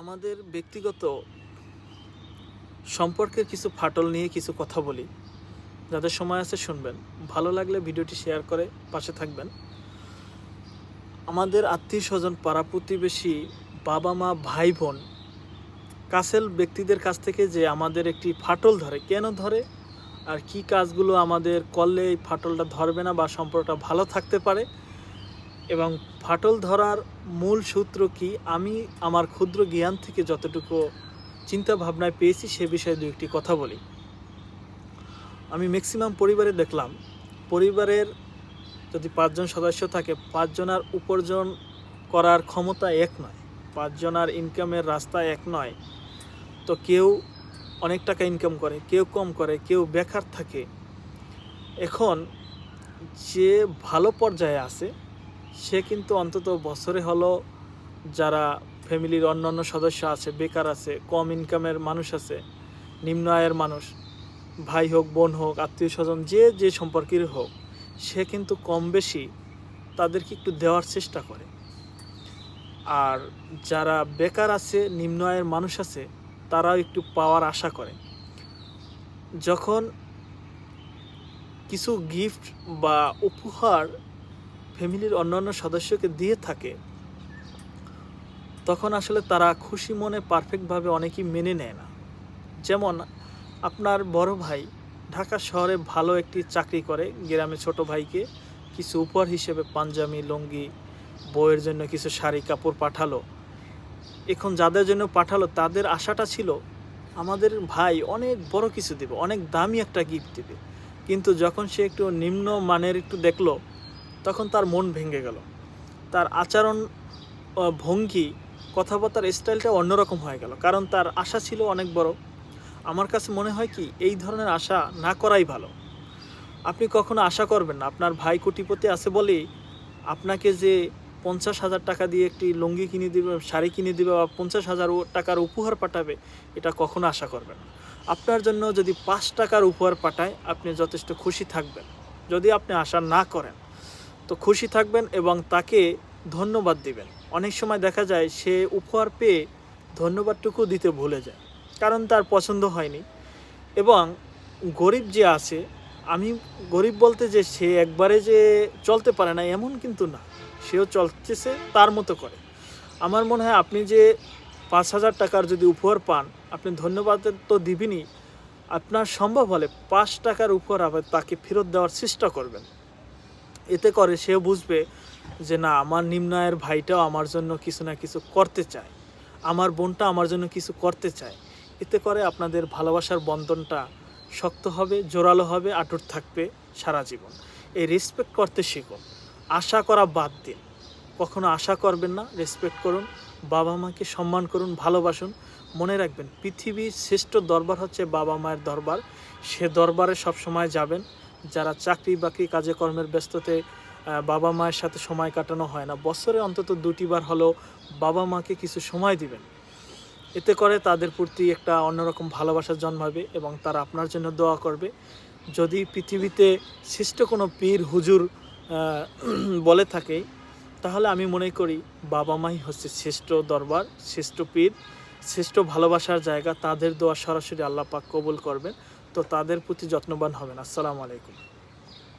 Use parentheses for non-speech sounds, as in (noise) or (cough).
আমাদের ব্যক্তিগত সম্পর্কের কিছু ফাটল নিয়ে কিছু কথা বলি। যাদের সময় আছে শুনবেন। ভালো লাগলে ভিডিওটি শেয়ার করে পাশে থাকবেন। আমাদের আত্মীয় স্বজন পাড়া প্রতিবেশী, বাবা মা, ভাই বোন, কাছের ব্যক্তিদের কাছ থেকে যে আমাদের একটি ফাটল ধরে, কেন ধরে, আর কি কাজগুলো আমাদের করলে এই ফাটলটা ধরবে না বা সম্পর্কটা ভালো থাকতে পারে এবং ফাটল ধরার মূল সূত্র কি? আমি আমার ক্ষুদ্র জ্ঞান থেকে যতটুকু চিন্তা ভাবনায় পেয়েছি সে বিষয়ে দু একটি কথা বলি। আমি ম্যাক্সিমাম পরিবারে দেখলাম, পরিবারের যদি পাঁচজন সদস্য থাকে, পাঁচজনার উপার্জন করার ক্ষমতা এক নয়, পাঁচজনার ইনকামের রাস্তা এক নয়। তো কেউ অনেক টাকা ইনকাম করে, কেউ কম করে, কেউ বেকার থাকে। এখন যে ভালো পর্যায়ে আছে সে কিন্তু অন্তত বছরে হলো যারা ফ্যামিলির অন্যান্য সদস্য আছে, বেকার আছে, কম ইনকামের মানুষ আছে, নিম্ন আয়ের মানুষ, ভাই হোক, বোন হোক, আত্মীয় স্বজন, যে যে সম্পর্কের হোক, সে কিন্তু কম বেশি তাদেরকে একটু দেওয়ার চেষ্টা করে। আর যারা বেকার আছে, নিম্ন আয়ের মানুষ আছে, তারাও একটু পাওয়ার আশা করে। যখন কিছু গিফট বা উপহার ফ্যামিলির অন্যান্য সদস্যকে দিয়ে থাকে, তখন আসলে তারা খুশি মনে পারফেক্টভাবে অনেকেই মেনে নেয় না। যেমন, আপনার বড় ভাই ঢাকা শহরে ভালো একটি চাকরি করে গ্রামে ছোট ভাইকে কিছু উপহার হিসেবে পাঞ্জাবি, লুঙ্গি, বইয়ের জন্য কিছু শাড়ি, কাপড় পাঠালো। এখন যাদের জন্য পাঠালো, তাদের আশাটা ছিল, আমাদের ভাই অনেক বড় কিছু দেবে, অনেক দামি একটা গিফট দেবে। কিন্তু যখন সে একটু নিম্ন মানের একটু দেখল তখন তার মন ভেঙে গেল। তার আচরণ ভঙ্গি, কথাবার্তার স্টাইলটা অন্যরকম হয়ে গেল। কারণ তার আশা ছিল অনেক বড়। আমার কাছে মনে হয় কি, এই ধরনের আশা না করাই ভালো। আপনি কখনো আশা করবেন না। আপনার ভাই কোটিপতি আছে বলেই আপনাকে যে পঞ্চাশ হাজার টাকা দিয়ে একটি লুঙ্গি কিনে দিবে, শাড়ি কিনে দিবে বা পঞ্চাশ হাজার টাকার উপহার পাঠাবে, এটা কখনো আশা করবেন আপনার জন্য যদি পাঁচ টাকার উপহার পাঠায়, আপনি যথেষ্ট খুশি থাকবেন। যদি আপনি আশা না করেন তো খুশি থাকবেন এবং তাকে ধন্যবাদ দিবেন। অনেক সময় দেখা যায় সে উপহার পেয়ে ধন্যবাদটুকু দিতে ভুলে যায়, কারণ তার পছন্দ হয়নি। এবং গরিব যে আছে, আমি গরিব বলতে যে সে একবারে যে চলতে পারে না, এমন কিন্তু না। সেও চলতেছে, তার মতো করে। আমার মনে হয় আপনি যে পাঁচ হাজার টাকার যদি উপহার পান, আপনি ধন্যবাদ তো দিবেনই। আপনার সম্ভব হলে পাঁচ টাকার উপহার আবার তাকে ফেরত দেওয়ার চেষ্টা করবেন। এতে করে সেও বুঝবে যে না, আমার নিম্ন আয়ের ভাইটাও আমার জন্য কিছু না কিছু করতে চায়। আমার বোনটা আমার জন্য কিছু করতে চায়। এতে করে আপনাদের ভালোবাসার বন্ধনটা শক্ত হবে, জোরালো হবে, আটুট থাকবে সারা জীবন। এই রেসপেক্ট করতে শিখুন আশা করা বাদ দিন। কখনো আশা করবেন না রেসপেক্ট করুন। বাবা মাকে সম্মান করুন, ভালোবাসুন। মনে রাখবেন, পৃথিবীর শ্রেষ্ঠ দরবার হচ্ছে বাবা মায়ের দরবার। সে দরবারে সব সময় যাবেন। যারা চাকরি বাকরি কাজে কর্মের ব্যস্ততে বাবা মায়ের সাথে সময় কাটানো হয় না। বছরে অন্তত দুটিবার হলেও বাবা মাকে কিছু সময় দিবেন। এতে করে তাদের প্রতি একটা অন্যরকম ভালোবাসা জন্মাবে এবং তারা আপনার জন্য দোয়া করবে। যদি পৃথিবীতে শ্রেষ্ঠ কোনো পীর, হুজুর (clears throat) বলে থাকে, তাহলে আমি মনে করি বাবা মাই হচ্ছে শ্রেষ্ঠ দরবার, শ্রেষ্ঠ পীর, শ্রেষ্ঠ ভালোবাসার জায়গা। তাদের দোয়া সরাসরি আল্লাহ পাক কবুল করবেন। তো তাদের প্রতি যত্নবান হবেন। আসসালামু আলাইকুম।